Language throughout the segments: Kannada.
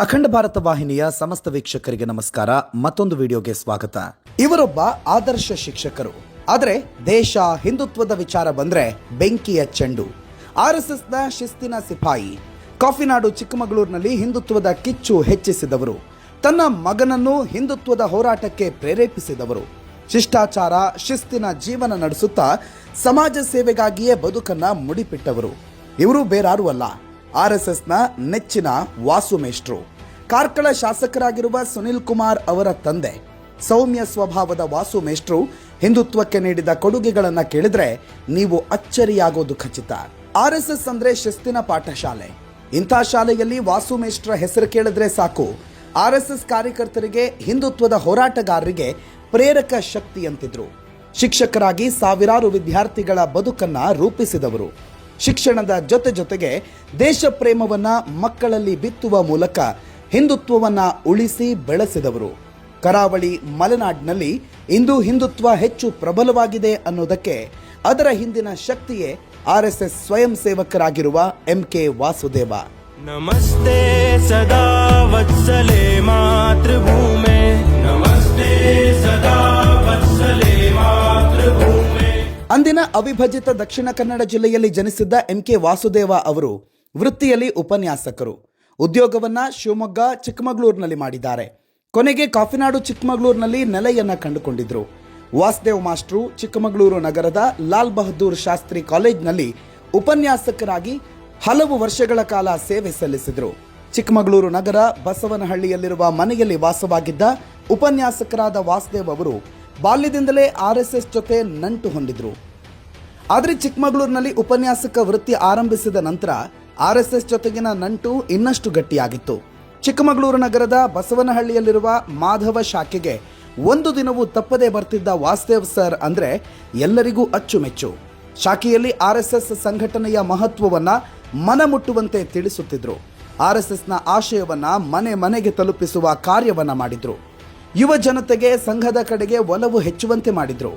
ಅಖಂಡ ಭಾರತ ವಾಹಿನಿಯ ಸಮಸ್ತ ವೀಕ್ಷಕರಿಗೆ ನಮಸ್ಕಾರ. ಮತ್ತೊಂದು ವಿಡಿಯೋಗೆ ಸ್ವಾಗತ. ಇವರೊಬ್ಬ ಆದರ್ಶ ಶಿಕ್ಷಕರು. ಆದರೆ ದೇಶ ಹಿಂದುತ್ವದ ವಿಚಾರ ಬಂದ್ರೆ ಬೆಂಕಿಯ ಚೆಂಡು. ಆರ್ ಎಸ್ ಎಸ್ನ ಶಿಸ್ತಿನ ಸಿಪಾಯಿ. ಕಾಫಿನಾಡು ಚಿಕ್ಕಮಗಳೂರಿನಲ್ಲಿ ಹಿಂದುತ್ವದ ಕಿಚ್ಚು ಹೆಚ್ಚಿಸಿದವರು. ತನ್ನ ಮಗನನ್ನು ಹಿಂದುತ್ವದ ಹೋರಾಟಕ್ಕೆ ಪ್ರೇರೇಪಿಸಿದವರು. ಶಿಷ್ಟಾಚಾರ, ಶಿಸ್ತಿನ ಜೀವನ ನಡೆಸುತ್ತಾ ಸಮಾಜ ಸೇವೆಗಾಗಿಯೇ ಬದುಕನ್ನ ಮುಡಿಪಿಟ್ಟವರು. ಇವರು ಬೇರಾರು ಅಲ್ಲ. ಆರ್ ಎಸ್ ಎಸ್ನ ನೆಚ್ಚಿನ ವಾಸು ಮೇಷ್ಟ್ರು ಕಾರ್ಕಳ ಶಾಸಕರಾಗಿರುವ ಸುನಿಲ್ ಕುಮಾರ್ ಅವರ ತಂದೆ, ಸೌಮ್ಯ ಸ್ವಭಾವದ ವಾಸು ಮೇಷ್ಟ್ರು ಹಿಂದುತ್ವಕ್ಕೆ ನೀಡಿದ ಕೊಡುಗೆಗಳನ್ನು ಕೇಳಿದ್ರೆ ನೀವು ಅಚ್ಚರಿಯಾಗೋದು ಖಚಿತ. ಆರ್ ಎಸ್ ಎಸ್ ಅಂದ್ರೆ ಶಿಸ್ತಿನ ಪಾಠಶಾಲೆ. ಇಂಥ ಶಾಲೆಯಲ್ಲಿ ವಾಸು ಮೇಷ್ಟ್ರ ಹೆಸರು ಕೇಳಿದ್ರೆ ಸಾಕು. ಆರ್ ಎಸ್ ಎಸ್ ಕಾರ್ಯಕರ್ತರಿಗೆ, ಹಿಂದುತ್ವದ ಹೋರಾಟಗಾರರಿಗೆ ಪ್ರೇರಕ ಶಕ್ತಿಯಂತಿದ್ರು ಶಿಕ್ಷಕರಾಗಿ ಸಾವಿರಾರು ವಿದ್ಯಾರ್ಥಿಗಳ ಬದುಕನ್ನ ರೂಪಿಸಿದವರು. ಶಿಕ್ಷಣದ ಜೊತೆ ಜೊತೆಗೆ ದೇಶ ಪ್ರೇಮವನ್ನು ಮಕ್ಕಳಲ್ಲಿ ಬಿತ್ತುವ ಮೂಲಕ ಹಿಂದುತ್ವವನ್ನು ಉಳಿಸಿ ಬೆಳೆಸಿದವರು. ಕರಾವಳಿ ಮಲೆನಾಡಿನಲ್ಲಿ ಇಂದು ಹಿಂದುತ್ವ ಹೆಚ್ಚು ಪ್ರಬಲವಾಗಿದೆ ಅನ್ನೋದಕ್ಕೆ ಅದರ ಹಿಂದಿನ ಶಕ್ತಿಯೇ ಆರ್ ಎಸ್ ಎಸ್ ಸ್ವಯಂ ಸೇವಕರಾಗಿರುವ ಎಂ ಕೆ ವಾಸುದೇವ. ನಮಸ್ತೆ ಸದಾ ವತ್ಸಲೇಮಾ ಅಂದಿನ ಅವಿಭಜಿತ ದಕ್ಷಿಣ ಕನ್ನಡ ಜಿಲ್ಲೆಯಲ್ಲಿ ಜನಿಸಿದ್ದ ಎಂ ಕೆ ವಾಸುದೇವ ಅವರು ವೃತ್ತಿಯಲ್ಲಿ ಉಪನ್ಯಾಸಕರು. ಉದ್ಯೋಗವನ್ನ ಶಿವಮೊಗ್ಗ, ಚಿಕ್ಕಮಗಳೂರಿನಲ್ಲಿ ಮಾಡಿದ್ದಾರೆ. ಕೊನೆಗೆ ಕಾಫಿನಾಡು, ಚಿಕ್ಕಮಗಳೂರಿನಲ್ಲಿ ನೆಲೆಯನ್ನ ಕಂಡುಕೊಂಡಿದ್ರು. ವಾಸುದೇವ್ ಮಾಸ್ಟ್ರು, ಚಿಕ್ಕಮಗಳೂರು ನಗರದ ಲಾಲ್ ಬಹದ್ದೂರ್ ಶಾಸ್ತ್ರಿ ಕಾಲೇಜ್ನಲ್ಲಿ ಉಪನ್ಯಾಸಕರಾಗಿ ಹಲವು ವರ್ಷಗಳ ಕಾಲ ಸೇವೆ ಸಲ್ಲಿಸಿದರು. ಚಿಕ್ಕಮಗಳೂರು ನಗರ ಬಸವನಹಳ್ಳಿಯಲ್ಲಿರುವ ಮನೆಯಲ್ಲಿ ವಾಸವಾಗಿದ್ದ ಉಪನ್ಯಾಸಕರಾದ ವಾಸುದೇವ್ ಅವರು ಬಾಲ್ಯದಿಂದಲೇ ಆರ್ ಎಸ್ ಎಸ್ ಜೊತೆ ನಂಟು ಹೊಂದಿದ್ರು. ಆದರೆ ಚಿಕ್ಕಮಗಳೂರಿನಲ್ಲಿ ಉಪನ್ಯಾಸಕ ವೃತ್ತಿ ಆರಂಭಿಸಿದ ನಂತರ ಆರ್ ಎಸ್ ಎಸ್ ಜೊತೆಗಿನ ನಂಟು ಇನ್ನಷ್ಟು ಗಟ್ಟಿಯಾಗಿತ್ತು. ಚಿಕ್ಕಮಗಳೂರು ನಗರದ ಬಸವನಹಳ್ಳಿಯಲ್ಲಿರುವ ಮಾಧವ ಶಾಖೆಗೆ ಒಂದು ದಿನವೂ ತಪ್ಪದೆ ಬರ್ತಿದ್ದ ವಾಸುದೇವ್ ಸರ್ ಅಂದ್ರೆ ಎಲ್ಲರಿಗೂ ಅಚ್ಚುಮೆಚ್ಚು. ಶಾಖೆಯಲ್ಲಿ ಆರ್ ಎಸ್ ಎಸ್ ಸಂಘಟನೆಯ ಮಹತ್ವವನ್ನ ಮನಮುಟ್ಟುವಂತೆ ತಿಳಿಸುತ್ತಿದ್ರು. ಆರ್ ಎಸ್ ಎಸ್ನ ಆಶಯವನ್ನ ಮನೆ ಮನೆಗೆ ತಲುಪಿಸುವ ಕಾರ್ಯವನ್ನ ಮಾಡಿದ್ರು. ಯುವ ಜನತೆಗೆ ಸಂಘದ ಕಡೆಗೆ ಒಲವು ಹೆಚ್ಚುವಂತೆ ಮಾಡಿದ್ರು.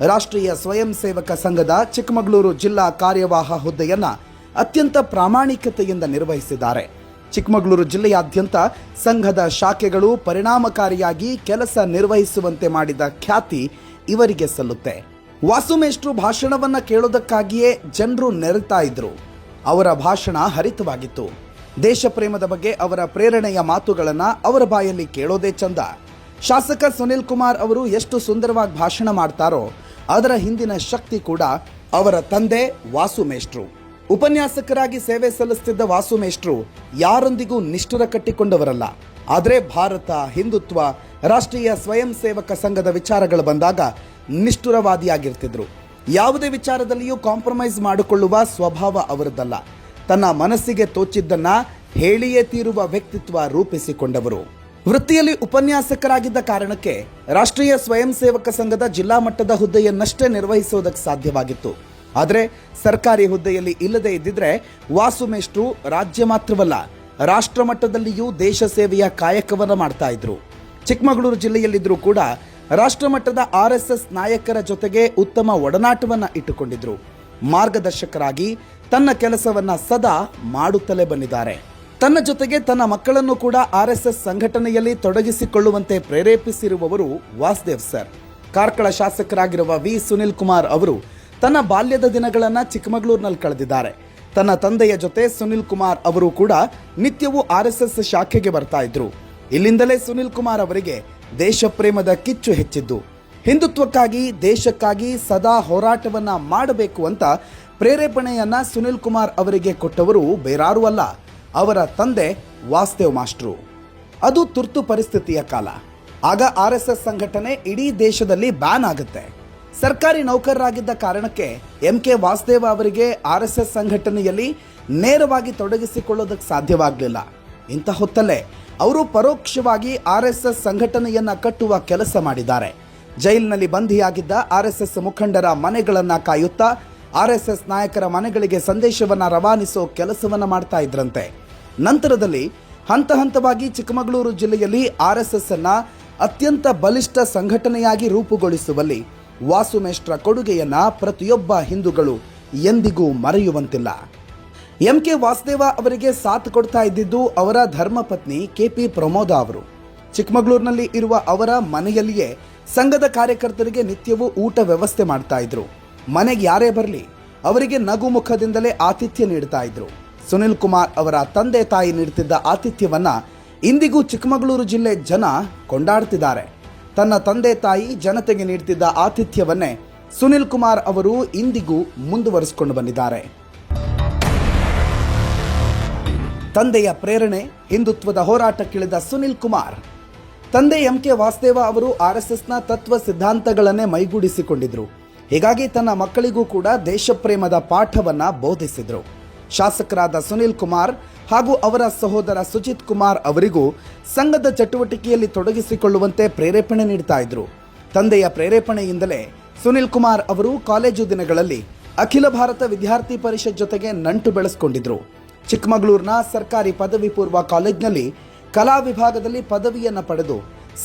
ರಾಷ್ಟ್ರೀಯ ಸ್ವಯಂ ಸೇವಕ ಸಂಘದ ಚಿಕ್ಕಮಗಳೂರು ಜಿಲ್ಲಾ ಕಾರ್ಯವಾಹ ಹುದ್ದೆಯನ್ನು ಅತ್ಯಂತ ಪ್ರಾಮಾಣಿಕತೆಯಿಂದ ನಿರ್ವಹಿಸಿದ್ದಾರೆ. ಚಿಕ್ಕಮಗಳೂರು ಜಿಲ್ಲೆಯಾದ್ಯಂತ ಸಂಘದ ಶಾಖೆಗಳು ಪರಿಣಾಮಕಾರಿಯಾಗಿ ಕೆಲಸ ನಿರ್ವಹಿಸುವಂತೆ ಮಾಡಿದ ಖ್ಯಾತಿ ಇವರಿಗೆ ಸಲ್ಲುತ್ತೆ. ವಾಸುಮೇಷ್ಟ್ರು ಭಾಷಣವನ್ನ ಕೇಳೋದಕ್ಕಾಗಿಯೇ ಜನರು ನೆರೆತಾ ಇದ್ರು. ಅವರ ಭಾಷಣ ಹರಿತವಾಗಿತ್ತು. ದೇಶ ಪ್ರೇಮದ ಬಗ್ಗೆ ಅವರ ಪ್ರೇರಣೆಯ ಮಾತುಗಳನ್ನ ಅವರ ಬಾಯಲ್ಲಿ ಕೇಳೋದೇ ಚಂದ. ಶಾಸಕ ಸುನಿಲ್ ಕುಮಾರ್ ಅವರು ಎಷ್ಟು ಸುಂದರವಾಗಿ ಭಾಷಣ ಮಾಡ್ತಾರೋ, ಅದರ ಹಿಂದಿನ ಶಕ್ತಿ ಕೂಡ ಅವರ ತಂದೆ ವಾಸು ಮೇಷ್ಟ್ರು ಉಪನ್ಯಾಸಕರಾಗಿ ಸೇವೆ ಸಲ್ಲಿಸುತ್ತಿದ್ದ ವಾಸು ಮೇಷ್ಟ್ರು ಯಾರೊಂದಿಗೂ ನಿಷ್ಠುರ ಕಟ್ಟಿಕೊಂಡವರಲ್ಲ. ಆದರೆ ಭಾರತ, ಹಿಂದುತ್ವ, ರಾಷ್ಟ್ರೀಯ ಸ್ವಯಂ ಸೇವಕ ಸಂಘದ ವಿಚಾರಗಳು ಬಂದಾಗ ನಿಷ್ಠುರವಾದಿಯಾಗಿರ್ತಿದ್ರು. ಯಾವುದೇ ವಿಚಾರದಲ್ಲಿಯೂ ಕಾಂಪ್ರಮೈಸ್ ಮಾಡಿಕೊಳ್ಳುವ ಸ್ವಭಾವ ಅವರದ್ದಲ್ಲ ತನ್ನ ಮನಸ್ಸಿಗೆ ತೋಚಿದ್ದನ್ನ ಹೇಳಿಯೇ ತೀರುವ ವ್ಯಕ್ತಿತ್ವ ರೂಪಿಸಿಕೊಂಡವರು. ವೃತ್ತಿಯಲ್ಲಿ ಉಪನ್ಯಾಸಕರಾಗಿದ್ದ ಕಾರಣಕ್ಕೆ ರಾಷ್ಟ್ರೀಯ ಸ್ವಯಂ ಸೇವಕ ಸಂಘದ ಜಿಲ್ಲಾ ಮಟ್ಟದ ಹುದ್ದೆಯನ್ನಷ್ಟೇ ನಿರ್ವಹಿಸುವುದಕ್ಕೆ ಸಾಧ್ಯವಾಗಿತ್ತು. ಆದರೆ ಸರ್ಕಾರಿ ಹುದ್ದೆಯಲ್ಲಿ ಇಲ್ಲದೆ ಇದ್ದಿದ್ರೆ ವಾಸುಮೇಷ್ಟ್ರು ರಾಜ್ಯ ಮಾತ್ರವಲ್ಲ, ರಾಷ್ಟ್ರ ಮಟ್ಟದಲ್ಲಿಯೂ ದೇಶ ಸೇವೆಯ ಕಾಯಕವನ್ನು ಮಾಡ್ತಾ ಇದ್ರು. ಚಿಕ್ಕಮಗಳೂರು ಜಿಲ್ಲೆಯಲ್ಲಿದ್ದರೂ ಕೂಡ ರಾಷ್ಟ್ರ ಮಟ್ಟದ ಆರ್ ಎಸ್ ಎಸ್ ನಾಯಕರ ಜೊತೆಗೆ ಉತ್ತಮ ಒಡನಾಟವನ್ನ ಇಟ್ಟುಕೊಂಡಿದ್ರು. ಮಾರ್ಗದರ್ಶಕರಾಗಿ ತನ್ನ ಕೆಲಸವನ್ನ ಸದಾ ಮಾಡುತ್ತಲೇ ಬಂದಿದ್ದಾರೆ. ತನ್ನ ಜೊತೆಗೆ ತನ್ನ ಮಕ್ಕಳನ್ನು ಕೂಡ ಆರ್ ಸಂಘಟನೆಯಲ್ಲಿ ತೊಡಗಿಸಿಕೊಳ್ಳುವಂತೆ ಪ್ರೇರೇಪಿಸಿರುವವರು ವಾಸುದೇವ್ ಸರ್. ಕಾರ್ಕಳ ಶಾಸಕರಾಗಿರುವ ವಿ. ಸುನಿಲ್ ಕುಮಾರ್ ಅವರು ತನ್ನ ಬಾಲ್ಯದ ದಿನಗಳನ್ನು ಚಿಕ್ಕಮಗಳೂರಿನಲ್ಲಿ ಕಳೆದಿದ್ದಾರೆ. ತನ್ನ ತಂದೆಯ ಜೊತೆ ಸುನಿಲ್ ಕುಮಾರ್ ಅವರು ಕೂಡ ನಿತ್ಯವೂ ಆರ್ ಶಾಖೆಗೆ ಬರ್ತಾ ಇದ್ರು. ಇಲ್ಲಿಂದಲೇ ಸುನಿಲ್ ಕುಮಾರ್ ಅವರಿಗೆ ದೇಶ ಪ್ರೇಮದ ಕಿಚ್ಚು ಹೆಚ್ಚಿದ್ದು. ಹಿಂದುತ್ವಕ್ಕಾಗಿ, ದೇಶಕ್ಕಾಗಿ ಸದಾ ಹೋರಾಟವನ್ನ ಮಾಡಬೇಕು ಅಂತ ಪ್ರೇರೇಪಣೆಯನ್ನ ಸುನಿಲ್ ಕುಮಾರ್ ಅವರಿಗೆ ಕೊಟ್ಟವರು ಬೇರಾರೂ ಅಲ್ಲ. ಅವರ ತಂದೆ ವಾಸ್ತೇವ್ ಮಾಸ್ಟ್ರು ಅದು ತುರ್ತು ಪರಿಸ್ಥಿತಿಯ ಕಾಲ. ಆಗ ಆರ್ ಎಸ್ ಎಸ್ ಸಂಘಟನೆ ಇಡೀ ದೇಶದಲ್ಲಿ ಬ್ಯಾನ್ ಆಗುತ್ತೆ. ಸರ್ಕಾರಿ ನೌಕರರಾಗಿದ್ದ ಕಾರಣಕ್ಕೆ ಎಂ ಕೆ ವಾಸುದೇವ ಅವರಿಗೆ ಆರ್ ಎಸ್ ಎಸ್ ಸಂಘಟನೆಯಲ್ಲಿ ನೇರವಾಗಿ ತೊಡಗಿಸಿಕೊಳ್ಳೋದಕ್ಕೆ ಸಾಧ್ಯವಾಗಲಿಲ್ಲ. ಇಂಥ ಹೊತ್ತಲ್ಲೇ ಅವರು ಪರೋಕ್ಷವಾಗಿ ಆರ್ ಎಸ್ ಎಸ್ ಸಂಘಟನೆಯನ್ನ ಕಟ್ಟುವ ಕೆಲಸ ಮಾಡಿದ್ದಾರೆ. ಜೈಲಿನಲ್ಲಿ ಬಂಧಿಯಾಗಿದ್ದ ಆರ್ ಎಸ್ ಎಸ್ ಮುಖಂಡರ ಮನೆಗಳನ್ನ ಕಾಯುತ್ತಾ ಆರ್ ಎಸ್ ಎಸ್ ನಾಯಕರ ಮನೆಗಳಿಗೆ ಸಂದೇಶವನ್ನ ರವಾನಿಸೋ ಕೆಲಸವನ್ನ ಮಾಡ್ತಾ ಇದ್ರಂತೆ. ನಂತರದಲ್ಲಿ ಹಂತ ಹಂತವಾಗಿ ಚಿಕ್ಕಮಗಳೂರು ಜಿಲ್ಲೆಯಲ್ಲಿ ಆರ್ ಎಸ್ ಎಸ್ ಅನ್ನ ಅತ್ಯಂತ ಬಲಿಷ್ಠ ಸಂಘಟನೆಯಾಗಿ ರೂಪುಗೊಳಿಸುವಲ್ಲಿ ವಾಸುಮೇಷ್ಟ್ರ ಕೊಡುಗೆಯನ್ನ ಪ್ರತಿಯೊಬ್ಬ ಹಿಂದೂಗಳು ಎಂದಿಗೂ ಮರೆಯುವಂತಿಲ್ಲ. ಎಂ ಕೆ ವಾಸುದೇವ ಅವರಿಗೆ ಸಾಥ್ ಕೊಡ್ತಾ ಇದ್ದಿದ್ದು ಅವರ ಧರ್ಮಪತ್ನಿ ಕೆಪಿ ಪ್ರಮೋದ ಅವರು. ಚಿಕ್ಕಮಗಳೂರಿನಲ್ಲಿ ಇರುವ ಅವರ ಮನೆಯಲ್ಲಿಯೇ ಸಂಘದ ಕಾರ್ಯಕರ್ತರಿಗೆ ನಿತ್ಯವೂ ಊಟ ವ್ಯವಸ್ಥೆ ಮಾಡ್ತಾ ಇದ್ರು. ಮನೆಗೆ ಯಾರೇ ಬರಲಿ ಅವರಿಗೆ ನಗು ಮುಖದಿಂದಲೇ ಆತಿಥ್ಯ ನೀಡ್ತಾ ಇದ್ರು. ಸುನಿಲ್ ಕುಮಾರ್ ಅವರ ತಂದೆ ತಾಯಿ ನೀಡುತ್ತಿದ್ದ ಆತಿಥ್ಯವನ್ನು ಇಂದಿಗೂ ಚಿಕ್ಕಮಗಳೂರು ಜಿಲ್ಲೆ ಜನ ಕೊಂಡಾಡ್ತಿದ್ದಾರೆ. ತನ್ನ ತಂದೆ ತಾಯಿ ಜನತೆಗೆ ನೀಡುತ್ತಿದ್ದ ಆತಿಥ್ಯವನ್ನೇ ಸುನಿಲ್ ಕುಮಾರ್ ಅವರು ಇಂದಿಗೂ ಮುಂದುವರಿಸಿಕೊಂಡು ಬಂದಿದ್ದಾರೆ. ತಂದೆಯ ಪ್ರೇರಣೆ, ಹಿಂದುತ್ವದ ಹೋರಾಟಕ್ಕಿಳಿದ ಸುನಿಲ್ ಕುಮಾರ್. ತಂದೆ ಎಂ ಕೆ ವಾಸುದೇವ ಅವರು ಆರ್ಎಸ್ಎಸ್ನ ತತ್ವ ಸಿದ್ಧಾಂತಗಳನ್ನೇ ಮೈಗೂಡಿಸಿಕೊಂಡಿದ್ರು. ಹೀಗಾಗಿ ತನ್ನ ಮಕ್ಕಳಿಗೂ ಕೂಡ ದೇಶಪ್ರೇಮದ ಪಾಠವನ್ನ ಬೋಧಿಸಿದ್ರು. ಶಾಸಕರಾದ ಸುನಿಲ್ ಕುಮಾರ್ ಹಾಗೂ ಅವರ ಸಹೋದರ ಸುಜಿತ್ ಕುಮಾರ್ ಅವರಿಗೂ ಸಂಘದ ಚಟುವಟಿಕೆಯಲ್ಲಿ ತೊಡಗಿಸಿಕೊಳ್ಳುವಂತೆ ಪ್ರೇರೇಪಣೆ ನೀಡ್ತಾ ಇದ್ರು. ತಂದೆಯ ಪ್ರೇರೇಪಣೆಯಿಂದಲೇ ಸುನಿಲ್ ಕುಮಾರ್ ಅವರು ಕಾಲೇಜು ದಿನಗಳಲ್ಲಿ ಅಖಿಲ ಭಾರತ ವಿದ್ಯಾರ್ಥಿ ಪರಿಷತ್ ಜೊತೆಗೆ ನಂಟು ಬೆಳೆಸಿಕೊಂಡಿದ್ರು. ಚಿಕ್ಕಮಗಳೂರಿನ ಸರ್ಕಾರಿ ಪದವಿ ಪೂರ್ವ ಕಾಲೇಜ್ನಲ್ಲಿ ಕಲಾ ವಿಭಾಗದಲ್ಲಿ ಪದವಿಯನ್ನು ಪಡೆದು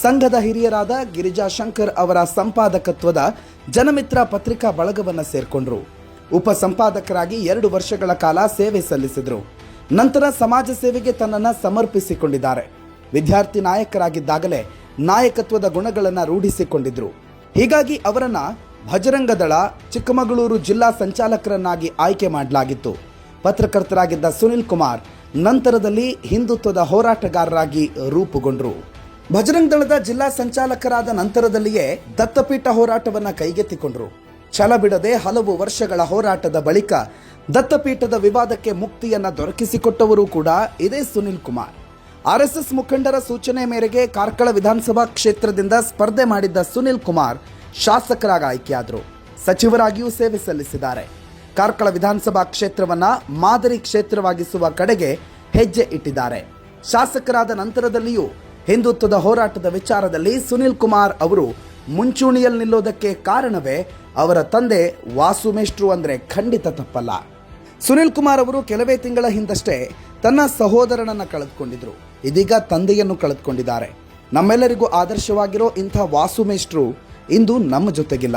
ಸಂಘದ ಹಿರಿಯರಾದ ಗಿರಿಜಾ ಶಂಕರ್ ಅವರ ಸಂಪಾದಕತ್ವದ ಜನಮಿತ್ರ ಪತ್ರಿಕಾ ಬಳಗವನ್ನು ಸೇರ್ಕೊಂಡ್ರು. ಉಪ ಸಂಪಾದಕರಾಗಿ ಎರಡು ವರ್ಷಗಳ ಕಾಲ ಸೇವೆ ಸಲ್ಲಿಸಿದರು. ನಂತರ ಸಮಾಜ ಸೇವೆಗೆ ತನ್ನನ್ನು ಸಮರ್ಪಿಸಿಕೊಂಡಿದ್ದಾರೆ. ವಿದ್ಯಾರ್ಥಿ ನಾಯಕರಾಗಿದ್ದಾಗಲೇ ನಾಯಕತ್ವದ ಗುಣಗಳನ್ನು ರೂಢಿಸಿಕೊಂಡಿದ್ರು. ಹೀಗಾಗಿ ಅವರನ್ನ ಭಜರಂಗದಳ, ಚಿಕ್ಕಮಗಳೂರು ಜಿಲ್ಲಾ ಸಂಚಾಲಕರನ್ನಾಗಿ ಆಯ್ಕೆ ಮಾಡಲಾಗಿತ್ತು. ಪತ್ರಕರ್ತರಾಗಿದ್ದ ಸುನಿಲ್ ಕುಮಾರ್ ನಂತರದಲ್ಲಿ ಹಿಂದುತ್ವದ ಹೋರಾಟಗಾರರಾಗಿ ರೂಪುಗೊಂಡರು. ಭಜರಂಗದಳದ ಜಿಲ್ಲಾ ಸಂಚಾಲಕರಾದ ನಂತರದಲ್ಲಿಯೇ ದತ್ತಪೀಠ ಹೋರಾಟವನ್ನು ಕೈಗೆತ್ತಿಕೊಂಡ್ರು. ಛಲ ಬಿಡದೆ ಹಲವು ವರ್ಷಗಳ ಹೋರಾಟದ ಬಳಿಕ ದತ್ತಪೀಠದ ವಿವಾದಕ್ಕೆ ಮುಕ್ತಿಯನ್ನ ದೊರಕಿಸಿಕೊಟ್ಟವರು ಕೂಡ ಇದೇ ಸುನಿಲ್ ಕುಮಾರ್. ಆರ್ಎಸ್ಎಸ್ ಮುಖಂಡರ ಸೂಚನೆ ಮೇರೆಗೆ ಕಾರ್ಕಳ ವಿಧಾನಸಭಾ ಕ್ಷೇತ್ರದಿಂದ ಸ್ಪರ್ಧೆ ಮಾಡಿದ್ದ ಸುನಿಲ್ ಕುಮಾರ್ ಶಾಸಕರಾಗಿ ಆಯ್ಕೆಯಾದರು. ಸಚಿವರಾಗಿಯೂ ಸೇವೆ ಸಲ್ಲಿಸಿದ್ದಾರೆ. ಕಾರ್ಕಳ ವಿಧಾನಸಭಾ ಕ್ಷೇತ್ರವನ್ನ ಮಾದರಿ ಕ್ಷೇತ್ರವಾಗಿಸುವ ಕಡೆಗೆ ಹೆಜ್ಜೆ ಇಟ್ಟಿದ್ದಾರೆ. ಶಾಸಕರಾದ ನಂತರದಲ್ಲಿಯೂ ಹಿಂದುತ್ವದ ಹೋರಾಟದ ವಿಚಾರದಲ್ಲಿ ಸುನಿಲ್ ಕುಮಾರ್ ಅವರು ಮುಂಚೂಣಿಯಲ್ಲಿ ನಿಲ್ಲೋದಕ್ಕೆ ಕಾರಣವೇ ಅವರ ತಂದೆ ವಾಸುಮೇಷ್ಟ್ರು ಅಂದರೆ ಖಂಡಿತ ತಪ್ಪಲ್ಲ. ಸುನಿಲ್ ಕುಮಾರ್ ಅವರು ಕೆಲವೇ ತಿಂಗಳ ಹಿಂದಷ್ಟೇ ತನ್ನ ಸಹೋದರನನ್ನು ಕಳೆದುಕೊಂಡಿದ್ರು. ಇದೀಗ ತಂದೆಯನ್ನು ಕಳೆದುಕೊಂಡಿದ್ದಾರೆ. ನಮ್ಮೆಲ್ಲರಿಗೂ ಆದರ್ಶವಾಗಿರೋ ಇಂಥ ವಾಸುಮೇಷ್ಟ್ರು ಇಂದು ನಮ್ಮ ಜೊತೆಗಿಲ್ಲ.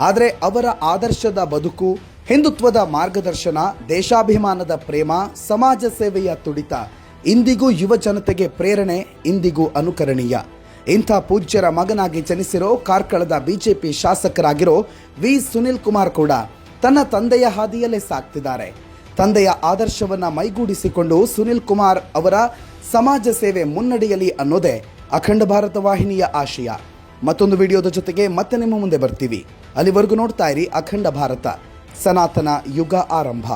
ಆದರೆ ಅವರ ಆದರ್ಶದ ಬದುಕು, ಹಿಂದುತ್ವದ ಮಾರ್ಗದರ್ಶನ, ದೇಶಾಭಿಮಾನದ ಪ್ರೇಮ, ಸಮಾಜ ಸೇವೆಯ ತುಡಿತ ಇಂದಿಗೂ ಯುವ ಜನತೆಗೆ ಪ್ರೇರಣೆ, ಇಂದಿಗೂ ಅನುಕರಣೀಯ. ಇಂಥ ಪೂಜ್ಯರ ಮಗನಾಗಿ ಜನಿಸಿರೋ ಕಾರ್ಕಳದ ಬಿಜೆಪಿ ಶಾಸಕರಾಗಿರೋ ವಿ ಸುನಿಲ್ ಕುಮಾರ್ ಕೂಡ ತನ್ನ ತಂದೆಯ ಹಾದಿಯಲ್ಲೇ ಸಾಕ್ತಿದ್ದಾರೆ. ತಂದೆಯ ಆದರ್ಶವನ್ನ ಮೈಗೂಡಿಸಿಕೊಂಡು ಸುನಿಲ್ ಕುಮಾರ್ ಅವರ ಸಮಾಜ ಸೇವೆ ಮುನ್ನಡೆಯಲಿ ಅನ್ನೋದೇ ಅಖಂಡ ಭಾರತ ವಾಹಿನಿಯ ಆಶಯ. ಮತ್ತೊಂದು ವಿಡಿಯೋದ ಜೊತೆಗೆ ಮತ್ತೆ ನಿಮ್ಮ ಮುಂದೆ ಬರ್ತೀವಿ. ಅಲ್ಲಿವರೆಗೂ ನೋಡ್ತಾ ಇರಿ ಅಖಂಡ ಭಾರತ. ಸನಾತನ ಯುಗ ಆರಂಭ.